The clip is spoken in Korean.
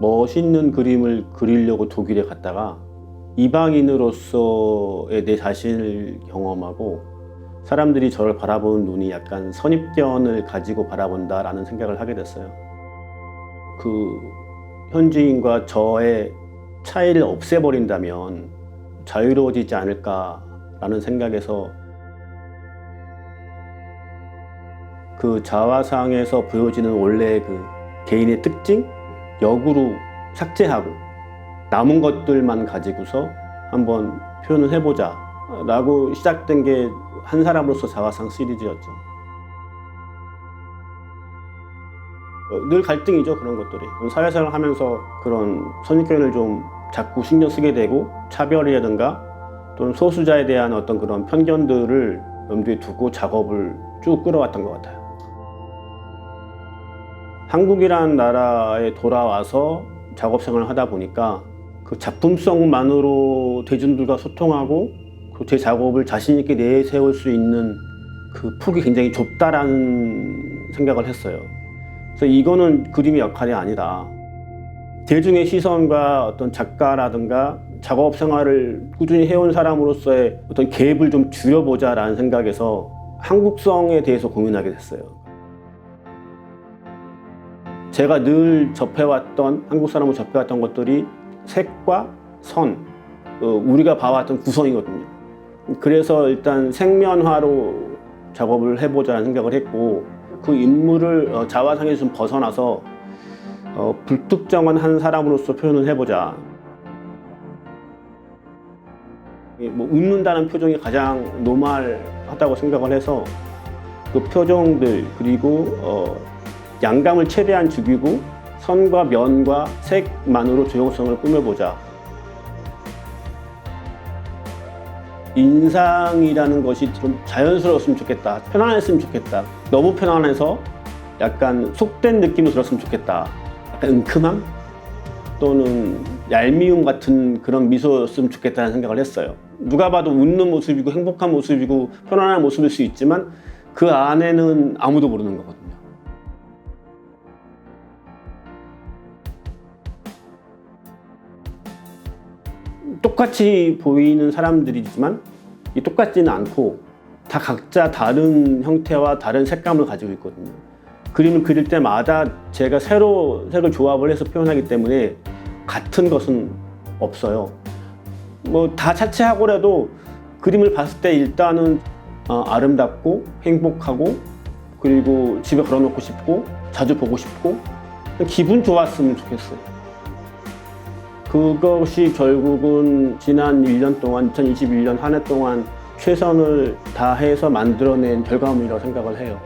멋있는 그림을 그리려고 독일에 갔다가 이방인으로서의 내 자신을 경험하고 사람들이 저를 바라보는 눈이 약간 선입견을 가지고 바라본다라는 생각을 하게 됐어요. 그 현지인과 저의 차이를 없애버린다면 자유로워지지 않을까라는 생각에서 그 자화상에서 보여지는 원래 그 개인의 특징 역으로 삭제하고 남은 것들만 가지고서 한번 표현을 해보자 라고 시작된 게 한 사람으로서 자화상 시리즈였죠. 어, 늘 갈등이죠 그런 것들이 사회생활 하면서 그런 선입견을 좀 자꾸 신경 쓰게 되고 차별이라든가 또는 소수자에 대한 어떤 그런 편견들을 염두에 두고 작업을 쭉 끌어왔던 것 같아요. 한국이라는 나라에 돌아와서 작업 생활을 하다 보니까 그 작품성만으로 대중들과 소통하고 그 제 작업을 자신 있게 내세울 수 있는 그 폭이 굉장히 좁다라는 생각을 했어요. 그래서 이거는 그림의 역할이 아니다. 대중의 시선과 어떤 작가라든가 작업 생활을 꾸준히 해온 사람으로서의 어떤 갭을 좀 줄여보자라는 생각에서 한국성에 대해서 고민하게 됐어요. 제가 늘 접해왔던 한국 사람으로 접해왔던 것들이 색과 선, 어, 우리가 봐왔던 구성이거든요. 그래서 일단 생면화로 작업을 해보자는 생각을 했고 그 인물을 어, 자화상에서 좀 벗어나서 어, 불특정한 한 사람으로서 표현을 해보자. 이뭐 웃는다는 표정이 가장 노멀하다고 생각을 해서 그 표정들 그리고 어, 양감을 최대한 죽이고 선과 면과 색만으로 조형성을 꾸며보자. 인상이라는 것이 좀 자연스러웠으면 좋겠다. 편안했으면 좋겠다. 너무 편안해서 약간 속된 느낌이 들었으면 좋겠다. 약간 은큼함 또는 얄미움 같은 그런 미소였으면 좋겠다는 생각을 했어요. 누가 봐도 웃는 모습이고 행복한 모습이고 편안한 모습일 수 있지만 그 안에는 아무도 모르는 거거든요. 똑같이 보이는 사람들이지만 이 똑같지는 않고 다 각자 다른 형태와 다른 색감을 가지고 있거든요. 그림을 그릴 때마다 제가 새로 색을 조합을 해서 표현하기 때문에 같은 것은 없어요. 뭐 다 차치하고라도 그림을 봤을 때 일단은 어, 아름답고 행복하고 그리고 집에 걸어놓고 싶고 자주 보고 싶고 기분 좋았으면 좋겠어요. 그것이 결국은 지난 1년 동안 2021년 한 해 동안 최선을 다해서 만들어낸 결과물이라고 생각을 해요.